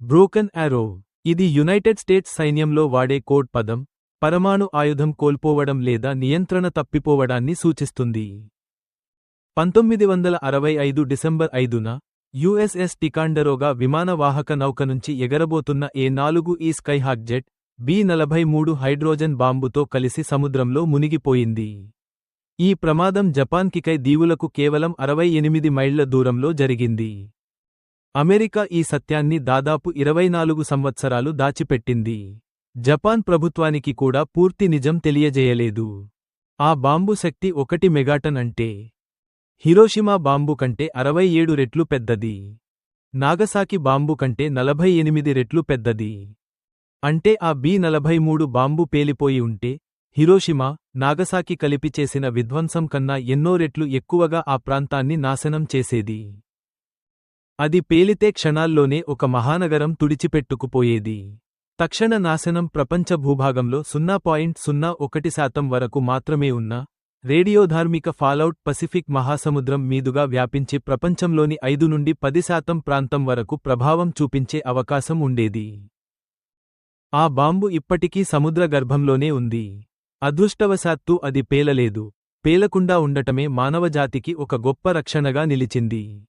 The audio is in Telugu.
Broken arrow. ఇది యునైటెడ్ స్టేట్స్ సైన్యంలో వాడే కోడ్ పదం పరమాణు ఆయుధం కోల్పోవడం లేదా నియంత్రణ తప్పిపోవడాన్ని సూచిస్తుంది. పంతొమ్మిది వందల అరవై ఐదు డిసెంబర్ ఐదున యుఎస్ఎస్ టికాండరోగా విమానవాహక నౌక నుంచి ఎగరబోతున్న ఏ నాలుగు ఈ స్కైహాక్ జెట్ బి నలభై మూడు హైడ్రోజన్ బాంబుతో కలిసి సముద్రంలో మునిగిపోయింది. ఈ ప్రమాదం జపాన్ కికై దీవులకు కేవలం అరవై ఎనిమిది మైళ్ళ దూరంలో జరిగింది. అమెరికా ఈ సత్యాన్ని దాదాపు ఇరవై నాలుగు సంవత్సరాలు దాచిపెట్టింది. జపాన్ ప్రభుత్వానికి కూడా పూర్తి నిజం తెలియజేయలేదు. ఆ బాంబు శక్తి ఒకటి మెగాటన్ అంటే హిరోషిమా బాంబు కంటే అరవై ఏడు రెట్లు పెద్దది. నాగసాకి బాంబు కంటే నలభై ఎనిమిది రెట్లు పెద్దది. అంటే ఆ బి నలభై మూడు బాంబు పేలిపోయి ఉంటే హిరోషిమా నాగసాకి కలిపి చేసిన విధ్వంసం కన్నా ఎన్నో రెట్లు ఎక్కువగా ఆ ప్రాంతాన్ని నాశనం చేసేది. అది పేలితే క్షణాల్లోనే ఒక మహానగరం తుడిచిపెట్టుకుపోయేది. తక్షణ నాశనం ప్రపంచ భూభాగంలో సున్నా పాయింట్ సున్నా ఒకటి శాతం వరకు మాత్రమే ఉన్న రేడియోధార్మిక ఫాలౌట్ పసిఫిక్ మహాసముద్రం మీదుగా వ్యాపించి ప్రపంచంలోని ఐదు నుండి పది శాతం ప్రాంతం వరకు ప్రభావం చూపించే అవకాశం ఉండేది. ఆ బాంబు ఇప్పటికీ సముద్ర గర్భంలోనే ఉంది. అదృష్టవశాత్తు అది పేలలేదు. పేలకుండా ఉండటమే మానవజాతికి ఒక గొప్ప రక్షణగా నిలిచింది.